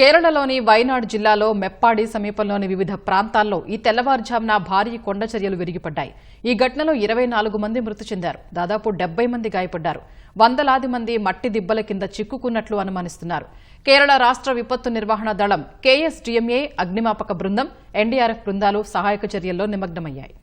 కేరళలోని వైనాడ్ జిల్లాలో మెప్పాడి సమీపంలోని వివిధ ప్రాంతాల్లో ఈ తెల్లవారుజామున భారీ కొండ చర్యలు విరిగిపడ్డాయి. ఈ ఘటనలో ఇరవై నాలుగు మంది మృతి చెందారు. దాదాపు డెబ్బై మంది గాయపడ్డారు. వందలాది మంది మట్టి దిబ్బల కింద చిక్కుకున్నట్లు అనుమానిస్తున్నారు. కేరళ రాష్ట్ర విపత్తు నిర్వహణ దళం కేఎస్డీఎంఏ అగ్నిమాపక బృందం ఎన్డీఆర్ఎఫ్ బృందాలు సహాయక చర్యల్లో నిమగ్నమయ్యాయి.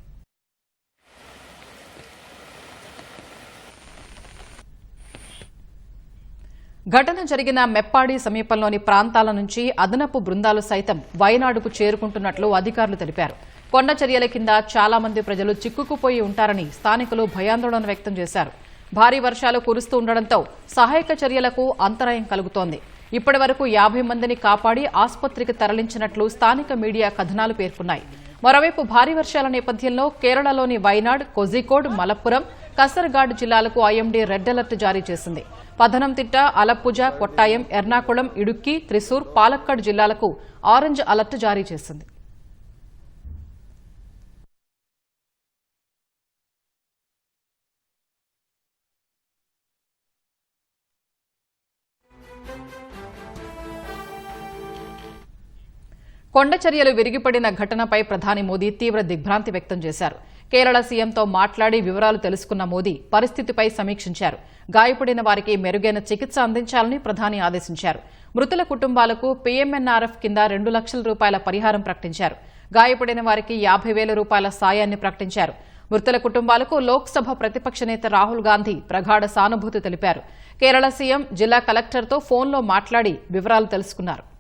ఘటన జరిగిన మెప్పాడి సమీపంలోని ప్రాంతాల నుంచి అదనపు బృందాలు సైతం వయనాడుకు చేరుకుంటున్నట్లు అధికారులు తెలిపారు. కొండ చర్యల కింద చాలా మంది ప్రజలు చిక్కుకుపోయి ఉంటారని స్థానికులు భయాందోళన వ్యక్తం చేశారు. భారీ వర్షాలు కురుస్తూ ఉండడంతో సహాయక చర్యలకు అంతరాయం కలుగుతోంది. ఇప్పటి వరకు యాభై మందిని కాపాడి ఆసుపత్రికి తరలించినట్లు స్థానిక మీడియా కథనాలు పేర్కొన్నాయి. మరోవైపు భారీ వర్షాల నేపథ్యంలో కేరళలోని వైనాడ్ కోజికోడ్ మలప్పురం కసర్గాడ్ జిల్లాలకు ఐఎండీ రెడ్ అలర్ట్ జారీ చేసింది. పథనంతిట్ట అలప్పుజ కొట్టాయం ఎర్నాకుళం ఇడుక్కి త్రిశూర్ పాలక్కడ్ జిల్లాలకు ఆరెంజ్ అలర్ట్ జారీ చేసింది. కొండ చర్యలు విరిగిపడిన ఘటనపై ప్రధాని మోదీ తీవ్ర దిగ్భ్రాంతి వ్యక్తం చేశారు. కేరళ సీఎంతో మాట్లాడి వివరాలు తెలుసుకున్న మోదీ పరిస్థితిపై సమీక్షించారు. గాయపడిన వారికి మెరుగైన చికిత్స అందించాలని ప్రధాని ఆదేశించారు. మృతుల కుటుంబాలకు పీఎంఎన్ఆర్ఎఫ్ కింద రెండు లక్షల రూపాయల పరిహారం ప్రకటించారు. గాయపడిన వారికి యాభై వేల రూపాయల సాయాన్ని ప్రకటించారు. మృతుల కుటుంబాలకు లోక్సభ ప్రతిపక్ష నేత రాహుల్ గాంధీ ప్రగాఢ సానుభూతి తెలిపారు. కేరళ సీఎం జిల్లా కలెక్టర్తో ఫోన్లో మాట్లాడి వివరాలు తెలుసుకున్నారు.